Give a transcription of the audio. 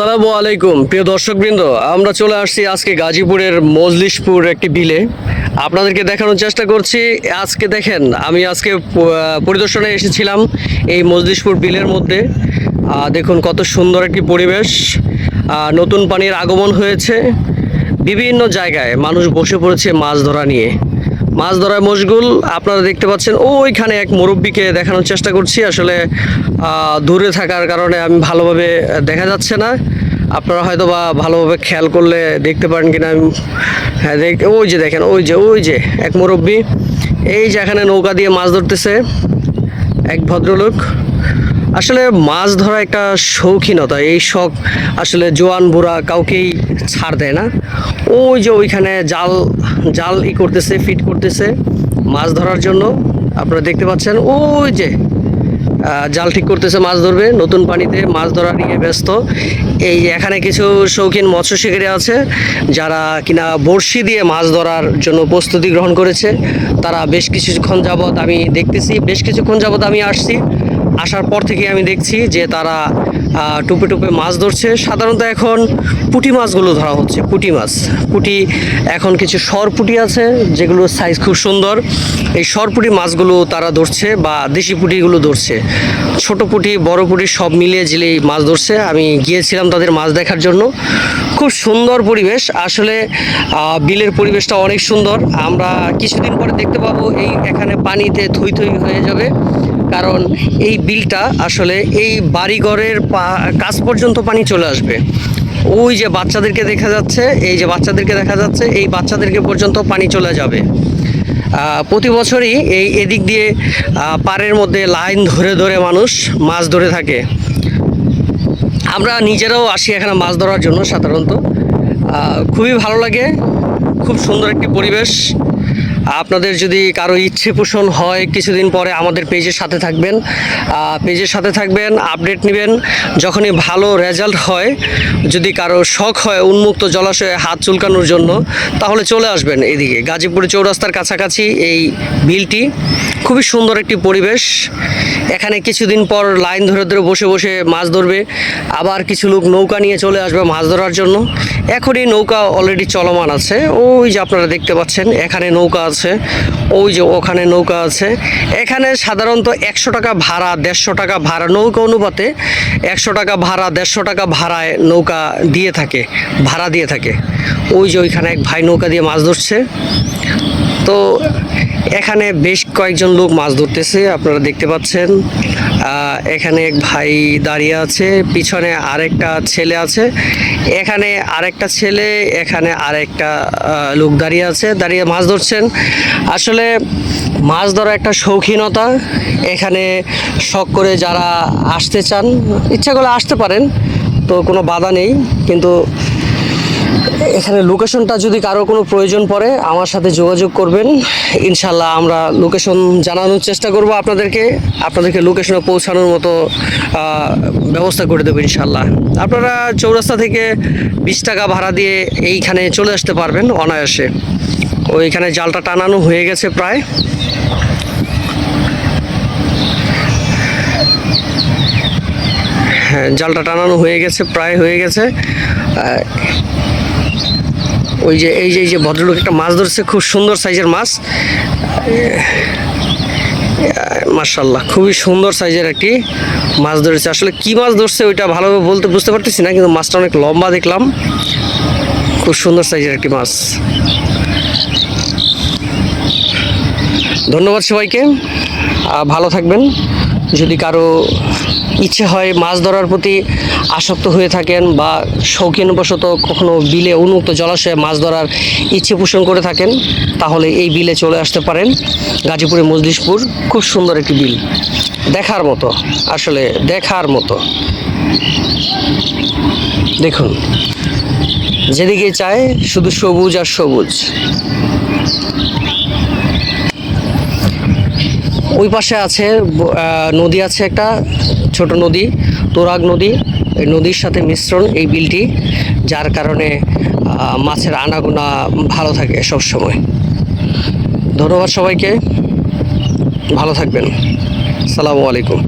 আসসালামু আলাইকুম, প্রিয় দর্শকবৃন্দ। আমরা চলে আসছি আজকে গাজীপুরের মজলিশপুর একটি বিলে। আপনাদেরকে দেখানোর চেষ্টা করছি। আজকে দেখেন, আমি আজকে পরিদর্শনে এসেছিলাম এই মজলিশপুর বিলের মধ্যে। দেখুন কত সুন্দর একটি পরিবেশ। নতুন পানির আগমন হয়েছে। বিভিন্ন জায়গায় মানুষ বসে পড়েছে মাছ ধরা নিয়ে। মাছ ধরায় মশগুল, আপনারা দেখতে পাচ্ছেন ও ওইখানে এক মুরব্বীকে দেখানোর চেষ্টা করছি। আসলে দূরে থাকার কারণে আমি ভালোভাবে দেখা যাচ্ছে না। আপনারা হয়তো বা ভালোভাবে খেয়াল করলে দেখতে পারেন কিনা আমি হ্যাঁ দেখ, ওই যে দেখেন, ওই যে ওই যে এক মুরব্বী। এই যে এখানে নৌকা দিয়ে মাছ ধরতেছে এক ভদ্রলোক। আসলে মাছ ধরা একটা শৌখিনতা, এই শখ আসলে জোয়ান বুড়া কাউকেই ছাড় দেয় না। ওই যে ওইখানে জাল জাল ই করতেছে, ফিট করতেছে মাছ ধরার জন্য। আপনারা দেখতে পাচ্ছেন, ওই যে জাল ঠিক করতেছে, মাছ ধরবে, নতুন পানিতে মাছ ধরা নিয়ে ব্যস্ত। এই এখানে কিছু শৌখিন মৎস্য শিকারী আছে, যারা কিনা বড়শি দিয়ে মাছ ধরার জন্য প্রস্তুতি গ্রহণ করেছে। তারা বেশ কিছুক্ষণ যাবৎ আমি দেখতেছি, বেশ কিছুক্ষণ যাবৎ আমি আসছি। আসার পর থেকে আমি দেখছি যে তারা টুপে টুপে মাছ ধরছে। সাধারণত এখন পুঁটি মাছগুলো ধরা হচ্ছে, পুঁটি মাছ। পুঁটি, এখন কিছু সর পুঁটি আছে, যেগুলোর সাইজ খুব সুন্দর। এই সর পুঁটি মাছগুলো তারা ধরছে বা দেশি পুঁটিগুলো ধরছে। ছোট পুঁটি, বড় পুঁটি সব মিলিয়ে জিলেই মাছ ধরছে। আমি গিয়েছিলাম তাদের মাছ দেখার জন্য। খুব সুন্দর পরিবেশ। আসলে বিলের পরিবেশটা অনেক সুন্দর। আমরা কিছুদিন পরে দেখতে পাবো এই এখানে পানিতে থই থই হয়ে যাবে। কারণ এই বিলটা আসলে এই বাড়িঘরের কাছ পর্যন্ত পানি চলে আসবে। ওই যে বাচ্চাদেরকে দেখা যাচ্ছে, এই যে বাচ্চাদেরকে দেখা যাচ্ছে, এই বাচ্চাদেরকে পর্যন্ত পানি চলে যাবে। প্রতি বছরই এই এদিক দিয়ে পাড়ের মধ্যে লাইন ধরে ধরে মানুষ মাছ ধরে থাকে। আমরা নিজেরাও আসি এখানে মাছ ধরার জন্য সাধারণত। খুবই ভালো লাগে, খুব সুন্দর একটি পরিবেশ। আপনাদের যদি কারও ইচ্ছে পোষণ হয়, কিছুদিন পরে আমাদের পেজের সাথে থাকবেন। পেজের সাথে থাকবেন, আপডেট নেবেন। যখনই ভালো রেজাল্ট হয়, যদি কারও শখ হয় উন্মুক্ত জলাশয়ে হাত চুলকানোর জন্য, তাহলে চলে আসবেন এদিকে। গাজীপুর চৌরাস্তার কাছাকাছি এই বিলটি। খুবই সুন্দর একটি পরিবেশ। এখানে কিছুদিন পর লাইন ধরে ধরে বসে বসে মাছ ধরবে। আবার কিছু লোক নৌকা নিয়ে চলে আসবে মাছ ধরার জন্য। এখনই নৌকা অলরেডি চলমান আছে। ওই যে আপনারা দেখতে পাচ্ছেন, এখানে নৌকা আছে। ওই যে ওখানে নৌকা আছে। এখানে সাধারণত একশো টাকা ভাড়া, দেড়শো টাকা ভাড়া, নৌকা অনুপাতে একশো টাকা ভাড়া, দেড়শো টাকা ভাড়ায় নৌকা দিয়ে থাকে, ভাড়া দিয়ে থাকে। ওই যে ওইখানে এক ভাই নৌকা দিয়ে মাছ ধরছে। তো এখানে বেশ কয়েকজন লোক মাছ ধরতেছে, আপনারা দেখতে পাচ্ছেন। এখানে এক ভাই দাঁড়িয়ে আছে, পিছনে আরেকটা ছেলে আছে। এখানে আরেকটা ছেলে, এখানে আরেকটা লোক দাঁড়িয়ে আছে, দাঁড়িয়ে মাছ ধরছেন। আসলে মাছ ধরা একটা শৌখিনতা। এখানে শখ করে যারা আসতে চান, ইচ্ছা করলে আসতে পারেন, তো কোনো বাধা নেই। কিন্তু এখানে লোকেশনটা যদি কারও কোনো প্রয়োজন পড়ে, আমার সাথে যোগাযোগ করবেন। ইনশাল্লাহ আমরা লোকেশন জানানোর চেষ্টা করব আপনাদেরকে। আপনাদেরকে লোকেশনে পৌঁছানোর মতো ব্যবস্থা করে দেবো ইনশাল্লাহ আপনারা চৌরাস্তা থেকে বিশ টাকা ভাড়া দিয়ে এইখানে চলে আসতে পারবেন অনায়াসে। ওইখানে জালটা টানানো হয়ে গেছে প্রায়। হ্যাঁ জালটা টানানো হয়ে গেছে, প্রায় হয়ে গেছে। ওই যে, এই যে এই যে ভদ্রলোক একটা মাছ ধরছে, খুব সুন্দর সাইজের মাছ। মার্শাল্লাহ খুবই সুন্দর সাইজের একটি মাছ ধরেছে। আসলে কি মাছ ধরছে ওইটা ভালোভাবে বলতে বুঝতে পারতেছি না, কিন্তু মাছটা অনেক লম্বা দেখলাম। খুব সুন্দর সাইজের একটি মাছ। ধন্যবাদ সবাইকে। ভালো থাকবেন। যদি কারও ইচ্ছে হয় মাছ ধরার প্রতি আসক্ত হয়ে থাকেন বা শৌখিনবশত কখনো বিলে উন্মুক্ত জলাশয়ে মাছ ধরার ইচ্ছে পোষণ করে থাকেন, তাহলে এই বিলে চলে আসতে পারেন গাজীপুরের মজলিশপুর। খুব সুন্দর একটি বিল। দেখার মতো, আসলে দেখার মতো। দেখুন, যেদিকে চায় শুধু সবুজ আর সবুজ। ওই পাশে আছে নদী আছে একটা, ছোট নদী, তোরাগ নদী। এই নদীর সাথে মিশ্রণ এই বিলটি, যার কারণে মাছের আনাগোনা ভালো থাকে সব সময় ধন্যবাদ সবাইকে। ভালো থাকবেন। সালামু আলাইকুম।